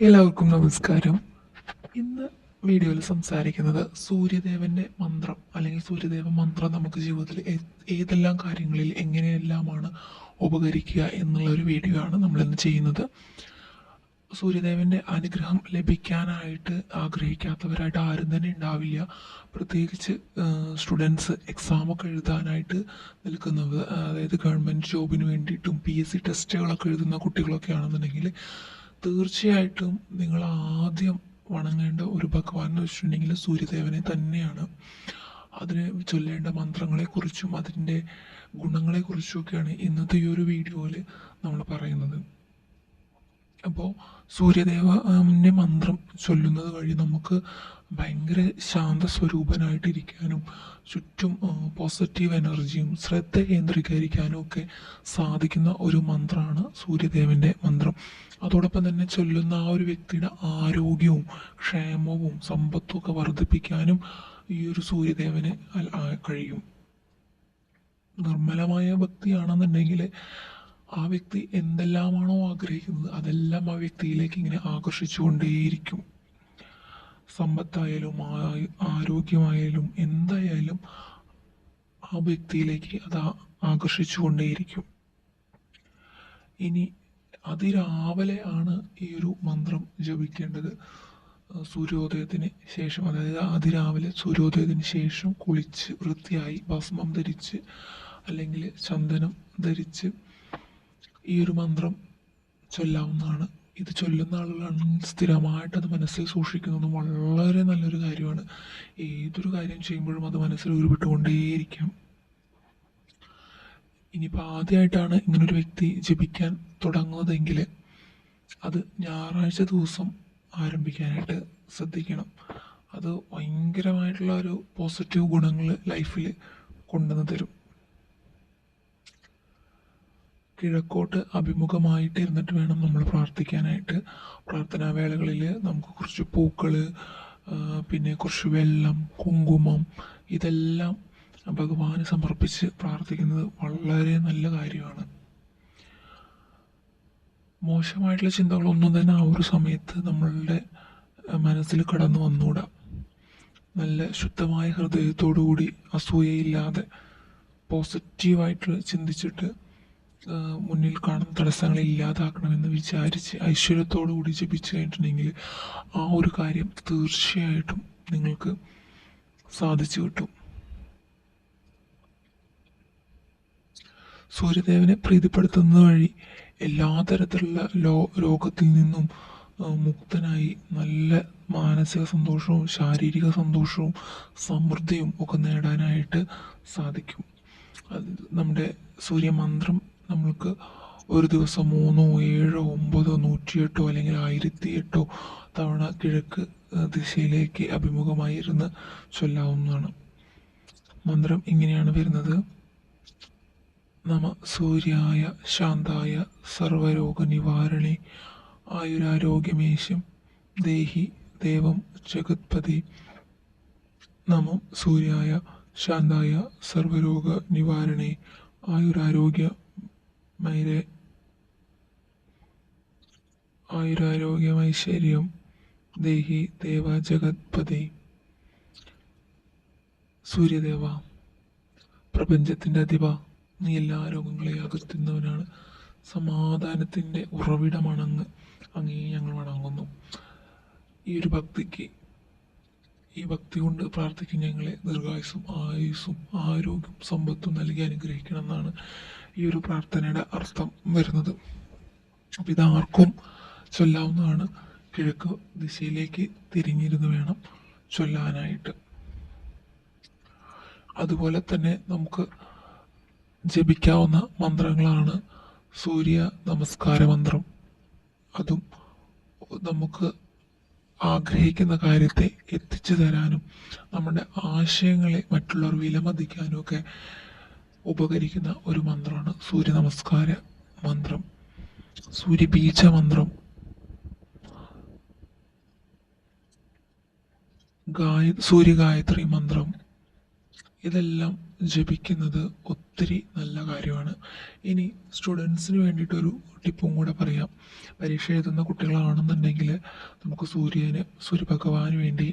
എല്ലാവർക്കും നമസ്കാരം. ഇന്ന് വീഡിയോയിൽ സംസാരിക്കുന്നത് സൂര്യദേവന്റെ മന്ത്രം അല്ലെങ്കിൽ സൂര്യദേവ മന്ത്രം നമുക്ക് ജീവിതത്തിൽ ഏതെല്ലാം കാര്യങ്ങളിൽ എങ്ങനെയെല്ലാമാണ് ഉപകരിക്കുക എന്നുള്ള ഒരു വീഡിയോ ആണ് നമ്മൾ ഇന്ന് ചെയ്യുന്നത്. സൂര്യദേവന്റെ അനുഗ്രഹം ലഭിക്കാനായിട്ട് ആഗ്രഹിക്കാത്തവരായിട്ട് ആരും തന്നെ ഉണ്ടാവില്ല. പ്രത്യേകിച്ച് സ്റ്റുഡൻസ് എക്സാമൊക്കെ എഴുതാനായിട്ട് നിൽക്കുന്നവർ അതായത് ഗവൺമെന്റ് ജോബിന് വേണ്ടിയിട്ടും പി എസ് സി ടെസ്റ്റുകളൊക്കെ എഴുതുന്ന കുട്ടികളൊക്കെ ആണെന്നുണ്ടെങ്കിൽ തീർച്ചയായിട്ടും നിങ്ങൾ ആദ്യം വണങ്ങേണ്ട ഒരു ഭഗവാൻ എന്ന് വെച്ചിട്ടുണ്ടെങ്കിൽ സൂര്യദേവനെ തന്നെയാണ്. അതിന് ചൊല്ലേണ്ട മന്ത്രങ്ങളെക്കുറിച്ചും അതിന്റെ ഗുണങ്ങളെക്കുറിച്ചുമൊക്കെയാണ് ഇന്നത്തെ ഈ ഒരു വീഡിയോയിൽ നമ്മൾ പറയുന്നത്. അപ്പോൾ സൂര്യദേവന്റെ മന്ത്രം ചൊല്ലുന്നത് വഴി നമുക്ക് ഭയങ്കര ശാന്ത സ്വരൂപനായിട്ടിരിക്കാനും ചുറ്റും പോസിറ്റീവ് എനർജിയും ശ്രദ്ധ കേന്ദ്രീകരിക്കാനും ഒക്കെ സാധിക്കുന്ന ഒരു മന്ത്രമാണ് സൂര്യദേവന്റെ മന്ത്രം. അതോടൊപ്പം തന്നെ ചൊല്ലുന്ന ആ ഒരു വ്യക്തിയുടെ ആരോഗ്യവും ക്ഷേമവും സമ്പത്തും ഒക്കെ വർദ്ധിപ്പിക്കാനും ഈ ഒരു സൂര്യദേവന് കഴിയും. നിർമ്മലമായ ഭക്തിയാണെന്നുണ്ടെങ്കിൽ ആ വ്യക്തി എന്തെല്ലാമാണോ ആഗ്രഹിക്കുന്നത് അതെല്ലാം ആ വ്യക്തിയിലേക്ക് ഇങ്ങനെ ആകർഷിച്ചുകൊണ്ടേയിരിക്കും. സമ്പത്തായാലും ആരോഗ്യമായാലും എന്തായാലും ആ വ്യക്തിയിലേക്ക് അത് ആകർഷിച്ചുകൊണ്ടേയിരിക്കും. ഇനി അതിരാവിലെ ആണ് ഈ ഒരു മന്ത്രം ജപിക്കേണ്ടത്. സൂര്യോദയത്തിന് ശേഷം അതായത് അതിരാവിലെ സൂര്യോദയത്തിന് ശേഷം കുളിച്ച് വൃത്തിയായി ഭസ്മം ധരിച്ച് അല്ലെങ്കിൽ ചന്ദനം ധരിച്ച് ഈ ഒരു മന്ത്രം ചൊല്ലാവുന്നതാണ്. ഇത് ചൊല്ലുന്ന ആളുകളാണെങ്കിൽ സ്ഥിരമായിട്ട് അത് മനസ്സിൽ സൂക്ഷിക്കുന്നതും വളരെ നല്ലൊരു കാര്യമാണ്. ഏതൊരു കാര്യം ചെയ്യുമ്പോഴും അത് മനസ്സിൽ ഉരുവിട്ടുകൊണ്ടേയിരിക്കാം. ഇനിയിപ്പോൾ ആദ്യമായിട്ടാണ് ഇങ്ങനൊരു വ്യക്തി ജപിക്കാൻ തുടങ്ങുന്നതെങ്കിൽ അത് ഞായറാഴ്ച ദിവസം ആരംഭിക്കാനായിട്ട് ശ്രദ്ധിക്കണം. അത് ഭയങ്കരമായിട്ടുള്ള ഒരു പോസിറ്റീവ് ഗുണങ്ങൾ ലൈഫിൽ കൊണ്ടുവന്ന് തരും. കിഴക്കോട്ട് അഭിമുഖമായിട്ട് ഇരുന്നിട്ട് വേണം നമ്മൾ പ്രാർത്ഥിക്കാനായിട്ട്. പ്രാർത്ഥനാ വേളകളിൽ നമുക്ക് കുറച്ച് പൂക്കൾ പിന്നെ കുറച്ച് വെള്ളം കുങ്കുമം ഇതെല്ലാം ഭഗവാന് സമർപ്പിച്ച് പ്രാർത്ഥിക്കുന്നത് വളരെ നല്ല കാര്യമാണ്. മോശമായിട്ടുള്ള ചിന്തകളൊന്നും തന്നെ ആ ഒരു സമയത്ത് നമ്മളുടെ മനസ്സിൽ കടന്നു വന്നുകൂടാ നല്ല ശുദ്ധമായ ഹൃദയത്തോടു കൂടി അസൂയയില്ലാതെ പോസിറ്റീവായിട്ട് ചിന്തിച്ചിട്ട് മുന്നിൽ കാണുന്ന തടസ്സങ്ങളെ ഇല്ലാതാക്കണമെന്ന് വിചാരിച്ച് ഐശ്വര്യത്തോടു കൂടി ജപിച്ചു കഴിഞ്ഞിട്ടുണ്ടെങ്കിൽ ആ ഒരു കാര്യം തീർച്ചയായിട്ടും നിങ്ങൾക്ക് സാധിച്ചു കിട്ടും. സൂര്യദേവനെ പ്രീതിപ്പെടുത്തുന്നത് വഴി എല്ലാ തരത്തിലുള്ള ലോ രോഗത്തിൽ നിന്നും മുക്തനായി നല്ല മാനസിക സന്തോഷവും ശാരീരിക സന്തോഷവും സമൃദ്ധിയും ഒക്കെ നേടാനായിട്ട് സാധിക്കും. അത് നമ്മുടെ സൂര്യമന്ത്രം നമ്മൾക്ക് ഒരു ദിവസം മൂന്നോ ഏഴോ ഒമ്പതോ നൂറ്റിയെട്ടോ അല്ലെങ്കിൽ ആയിരത്തി എട്ടോ തവണ കിഴക്ക് ദിശയിലേക്ക് അഭിമുഖമായി ഇരുന്ന് ചൊല്ലാവുന്നതാണ്. മന്ത്രം ഇങ്ങനെയാണ് വരുന്നത്. നമ സൂര്യായ ശാന്തായ സർവരോഗ നിവാരണി ആയുരാരോഗ്യമേശം ദേഹി ദേവം ജഗത്പതി. നമം സൂര്യായ ശാന്തായ സർവരോഗ നിവാരണേ ആയുരാരോഗ്യ മൈരേ ആയുരാരോഗ്യമൈശ്വര്യം ദേഹി ദേവ ജഗത്പതി സൂര്യദേവ പ്രപഞ്ചത്തിന്റെ അധിപ. നീ എല്ലാ രോഗങ്ങളെയും അകറ്റുന്നവനാണ്. സമാധാനത്തിന്റെ ഉറവിടമാണ് അങ്ങ് ഞങ്ങൾ വണങ്ങുന്നു. ഈ ഒരു ഭക്തിക്ക് ഈ ഭക്തി കൊണ്ട് പ്രാർത്ഥിക്കും ഞങ്ങളെ ദീർഘായുസും ആയുസ്സും ആരോഗ്യം സമ്പത്തും നൽകി അനുഗ്രഹിക്കണം എന്നാണ് ഈ ഒരു പ്രാർത്ഥനയുടെ അർത്ഥം വരുന്നത്. അപ്പം ഇതാർക്കും ചൊല്ലാവുന്നതാണ്. കിഴക്ക് ദിശയിലേക്ക് തിരിഞ്ഞിരുന്ന് വേണം ചൊല്ലാനായിട്ട്. അതുപോലെ തന്നെ നമുക്ക് ജപിക്കാവുന്ന മന്ത്രങ്ങളാണ് സൂര്യ നമസ്കാര മന്ത്രം. അതും നമുക്ക് ആഗ്രഹിക്കുന്ന കാര്യത്തെ എത്തിച്ചു തരാനും നമ്മുടെ ആശയങ്ങളെ മറ്റുള്ളവർ വിലമതിക്കാനും ഒക്കെ ഉപകരിക്കുന്ന ഒരു മന്ത്രമാണ് സൂര്യ നമസ്കാര മന്ത്രം. സൂര്യബീജ മന്ത്രം. ഗായ സൂര്യഗായത്രി മന്ത്രം. ഇതെല്ലാം ജപിക്കുന്നത് ഒത്തിരി നല്ല കാര്യമാണ്. ഇനി സ്റ്റുഡൻസിന് വേണ്ടിയിട്ടൊരു ടിപ്പും കൂടെ പറയാം. പരീക്ഷ എഴുതുന്ന കുട്ടികളാണെന്നുണ്ടെങ്കിൽ നമുക്ക് സൂര്യന് സൂര്യഭഗവാന് വേണ്ടി